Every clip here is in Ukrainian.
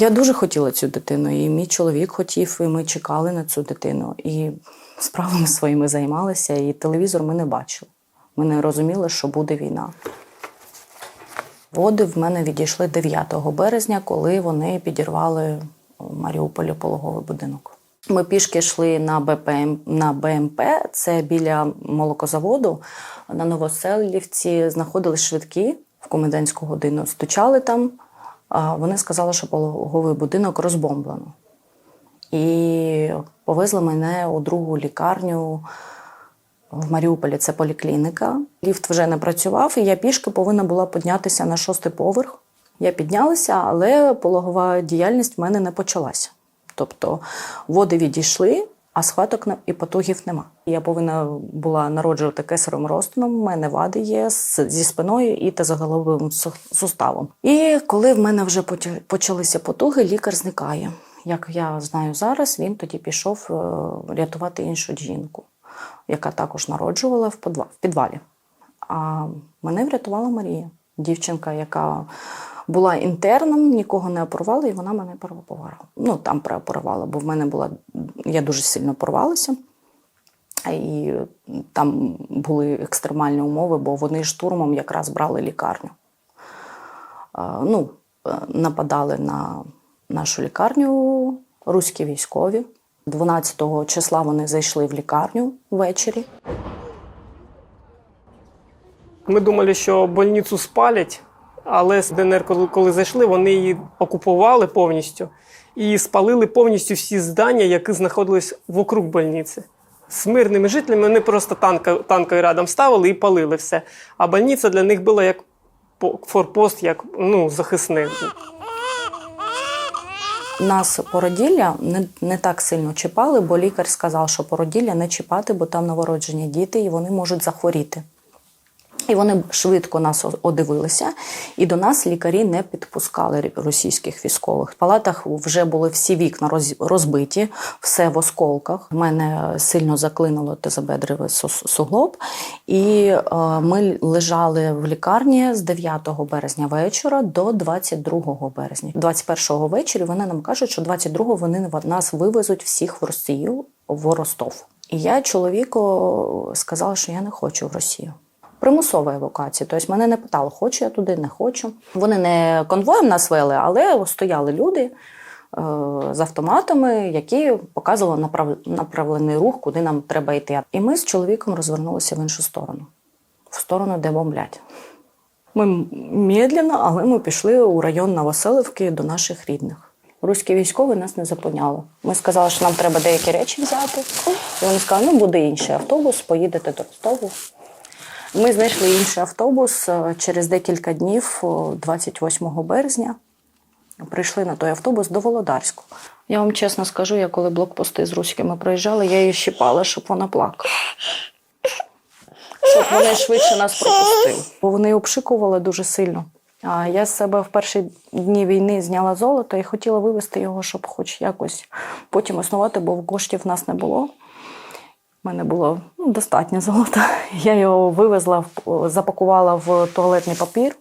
Я дуже хотіла цю дитину, і мій чоловік хотів, і ми чекали на цю дитину. І справами своїми займалися, і телевізор ми не бачили. Ми не розуміли, що буде війна. Води в мене відійшли 9 березня, коли вони підірвали у Маріуполі пологовий будинок. Ми пішки йшли на БПМ на БМП, це біля молокозаводу. На Новоселівці знаходились швидкі в комендантську годину. Стучали там. Вони сказали, що пологовий будинок розбомблено. І повезли мене у другу лікарню в Маріуполі. Це поліклініка. Ліфт вже не працював, і я пішки повинна була піднятися на шостий поверх. Я піднялася, але пологова діяльність в мене не почалася. Тобто води відійшли, а схваток і потугів нема. Я повинна була народжувати кесарем розтином. У мене вади є зі спиною і тазоголовим су- суставом. І коли в мене вже почалися потуги, лікар зникає. Як я знаю зараз, він тоді пішов е, рятувати іншу жінку, яка також народжувала в в підвалі. А мене врятувала Марія, дівчинка, яка була інтерном, нікого не оперувала, і вона мене переоперувала. Ну, там переоперувала, бо в мене була. Я дуже сильно порвалася. І там були екстремальні умови, бо вони штурмом якраз брали лікарню. Ну, е, нападали на нашу лікарню руські військові. 12 числа вони зайшли в лікарню ввечері. Ми думали, що больницю спалять, але з ДНР, коли, коли зайшли, вони її окупували повністю і спалили повністю всі здання, які знаходились вокруг больниці. З мирними жителями вони просто танка, танкою рядом ставили і палили все. А больниця для них була як форпост, як ну, захисник. Нас породілля не, не так сильно чіпали, бо лікар сказав, що породілля не чіпати, бо там новороджені діти і вони можуть захворіти. І вони швидко нас одивилися, і до нас лікарі не підпускали російських військових. В палатах вже були всі вікна розбиті, все в осколках. У мене сильно заклинуло тазобедровий суглоб, і е, ми лежали в лікарні з 9 березня вечора до 22 березня. 21 ввечері вони нам кажуть, що 22 вони нас вивезуть всіх в Росію в Ростов. І я чоловіку сказала, що я не хочу в Росію. Примусова евакуація. Тобто мене не питали, хочу я туди, не хочу. Вони не конвоєм нас вели, але стояли люди е, з автоматами, які показували направ... направлений рух, куди нам треба йти. І ми з чоловіком розвернулися в іншу сторону, в сторону, де бомблять. Ми медленно, але ми пішли у район Новоселівки до наших рідних. Руські військові нас не зупиняли. Ми сказали, що нам треба деякі речі взяти. І вони сказали, ну буде інший автобус, поїдете до Ростову. Ми знайшли інший автобус е, через декілька днів, 28 березня. Прийшли на той автобус до Володарську. Я вам чесно скажу, я коли блокпости з руськими проїжджали, я її щипала, щоб вона плакала. Щоб вони швидше нас пропустили. Бо вони обшикували дуже сильно. А я з себе в перші дні війни зняла золото і хотіла вивезти його, щоб хоч якось потім існувати, бо коштів в нас не було. У мене було ну, достатньо золота. Я його вивезла, запакувала в туалетний папір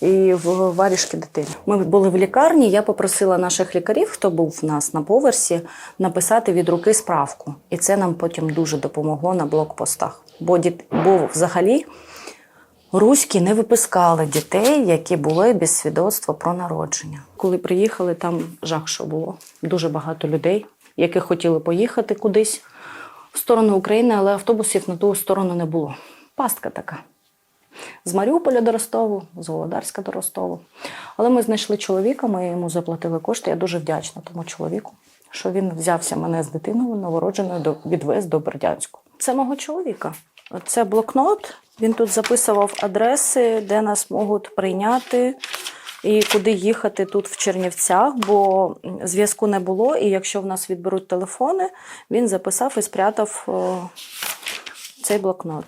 і в варішки дитини. Ми були в лікарні. Я попросила наших лікарів, хто був в нас на поверсі, написати від руки справку. І це нам потім дуже допомогло на блокпостах. Бо, діт... бо взагалі руські не випускали дітей, які були без свідоцтва про народження. Коли приїхали, там жах, що було. Дуже багато людей, які хотіли поїхати кудись в сторону України, але автобусів на ту сторону не було. Пастка така. З Маріуполя до Ростову, з Володарська до Ростову. Але ми знайшли чоловіка, ми йому заплатили кошти. Я дуже вдячна тому чоловіку, що він взявся мене з дитиною новородженою до відвез до Бердянську. Це мого чоловіка. Це блокнот. Він тут записував адреси, де нас можуть прийняти і куди їхати тут в Чернівцях, бо зв'язку не було. І якщо в нас відберуть телефони, він записав і спрятав цей блокнот.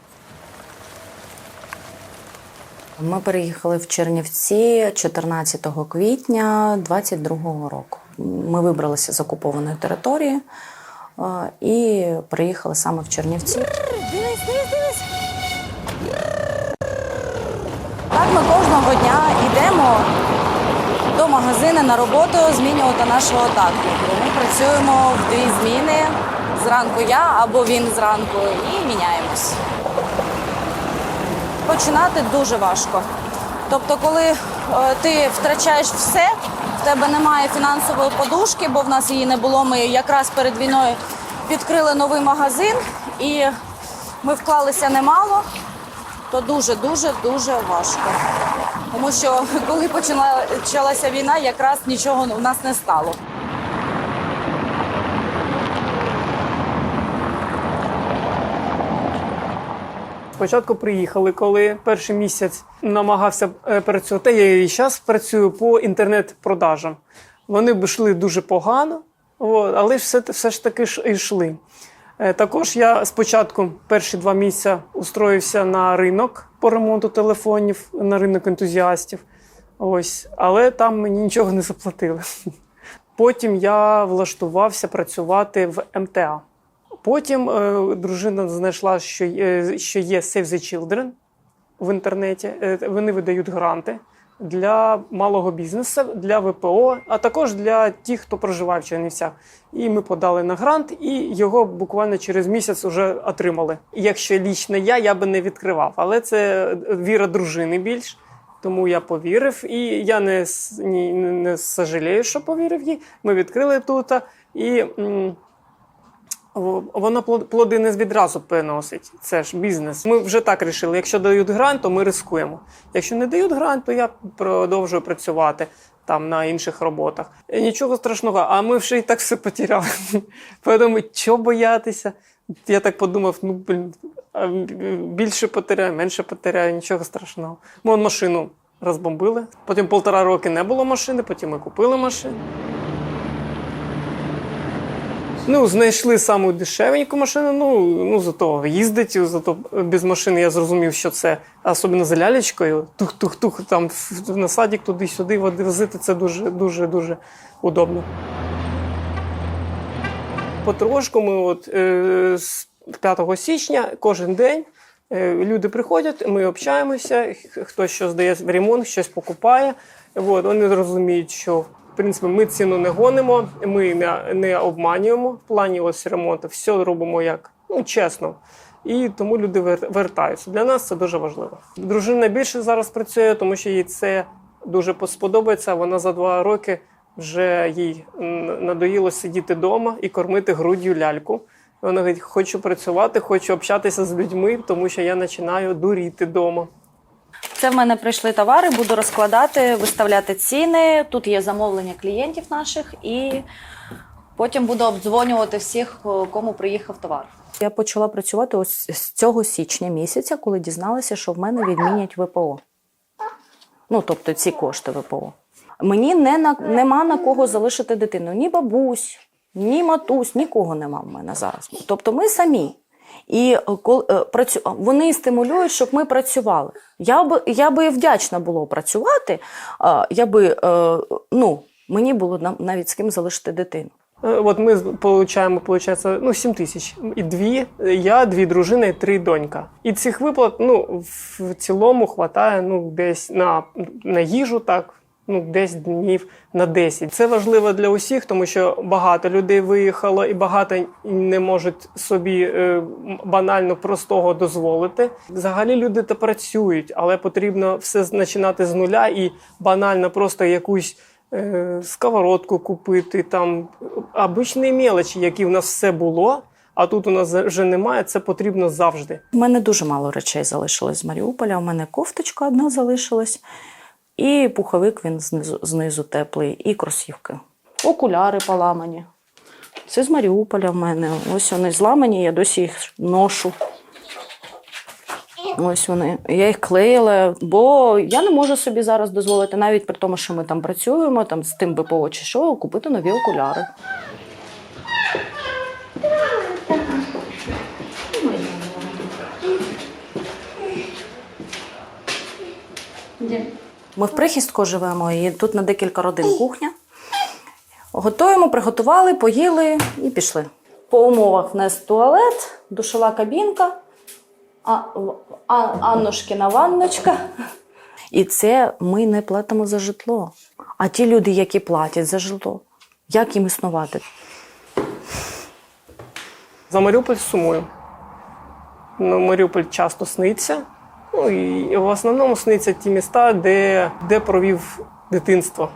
Ми переїхали в Чернівці 14 квітня 22 року. Ми вибралися з окупованої території е, і приїхали саме в Чернівці. Так ми кожного дня йдемо до магазини на роботу змінювати нашого тактику. Ми працюємо в дві зміни. Зранку я або він зранку і міняємось. Починати дуже важко. Тобто, коли е, ти втрачаєш все, в тебе немає фінансової подушки, бо в нас її не було. Ми якраз перед війною відкрили новий магазин і ми вклалися немало, то дуже, дуже, дуже важко. Тому що коли почалася війна, якраз нічого у нас не стало. Спочатку приїхали, коли перший місяць намагався е, працювати. Я і зараз працюю по інтернет-продажам. Вони б йшли дуже погано, але все, все ж таки ж йшли. Е, Також я спочатку перші два місяці устроївся на ринок по ремонту телефонів, на ринок ентузіастів. Ось, але там мені нічого не заплатили. Потім я влаштувався працювати в МТА. Потім е, дружина знайшла, що, є- що є Save the Children в інтернеті. Е, вони видають гранти для малого бізнесу, для ВПО, а також для тих, хто проживає в Чернівцях. І ми подали на грант, і його буквально через місяць вже отримали. Якщо лічно я, я би не відкривав, але це віра дружини більш. Тому я повірив, і я не, не, не сожалію, що повірив їй. Ми відкрили тут. І Воно плод- плоди не відразу приносить. Це ж бізнес. Ми вже так рішили. Якщо дають грант, то ми рискуємо. Якщо не дають грант, то я продовжую працювати там на інших роботах. Е, Нічого страшного, а ми вже і так все потеряли. Тому що боятися? Я так подумав: ну блін, більше потеряю, менше потеряю, нічого страшного. Ми машину розбомбили. Потім полтора роки не було машини, потім ми купили машину. Ну, знайшли саму дешевеньку машину, ну, ну зато їздить, зато без машини я зрозумів, що це, особливо за лялечкою, тух-тух-тух, там на садик туди-сюди возити, це дуже, дуже, дуже удобно. Потрошку ми от, е, з 5 січня кожен день е, люди приходять, ми общаємося, хтось що здає ремонт, щось покупає. От, вони розуміють, що в принципі ми ціну не гонимо, ми не, не обманюємо в плані ось ремонту, все робимо як ну, чесно. І тому люди вер- вертаються. Для нас це дуже важливо. Дружина більше зараз працює, тому що їй це дуже сподобається. Вона за два роки вже їй надоїло сидіти вдома і кормити груддю ляльку. Вона говорить, хочу працювати, хочу общатися з людьми, тому що я починаю дуріти вдома. Це в мене прийшли товари, буду розкладати, виставляти ціни. Тут є замовлення клієнтів наших, і потім буду обдзвонювати всіх, кому приїхав товар. Я почала працювати ось з цього січня місяця, коли дізналася, що в мене відмінять ВПО. Ну, тобто ці кошти ВПО. Мені не на, нема на кого залишити дитину. Ні бабусь, ні матусь, нікого нема в мене зараз. Тобто ми самі. І е, е, вони стимулюють, щоб ми працювали. Я би, я би вдячна було працювати, я би, е, ну, мені було навіть з ким залишити дитину. От ми получаємо, виходить, ну, 7 тисяч. І дві, я, дві дружини, і три донька. І цих виплат, ну, в цілому хватає, ну, десь на, на їжу, так, ну, десь днів на 10. Це важливо для усіх, тому що багато людей виїхало і багато не можуть собі е, банально простого дозволити. Взагалі люди то працюють, але потрібно все починати з нуля і банально просто якусь е, сковородку купити, там обичні мелочі, які в нас все було, а тут у нас вже немає, це потрібно завжди. У мене дуже мало речей залишилось з Маріуполя. У мене кофточка одна залишилась, і пуховик він знизу, знизу теплий, і кросівки. Окуляри поламані. Це з Маріуполя в мене. Ось вони зламані, я досі їх ношу. Ось вони. Я їх клеїла, бо я не можу собі зараз дозволити, навіть при тому, що ми там працюємо, там з тим БПО чи що, купити нові окуляри. Ми в прихистку живемо, і тут на декілька родин кухня. Готуємо, приготували, поїли і пішли. По умовах в нас туалет, душова кабінка, а, а, Аннушкіна ванночка. І це ми не платимо за житло. А ті люди, які платять за житло, як їм існувати? За Маріуполь сумую. Ну, Маріуполь часто сниться. Ну і в основному сниться ті міста, де, де провів дитинство.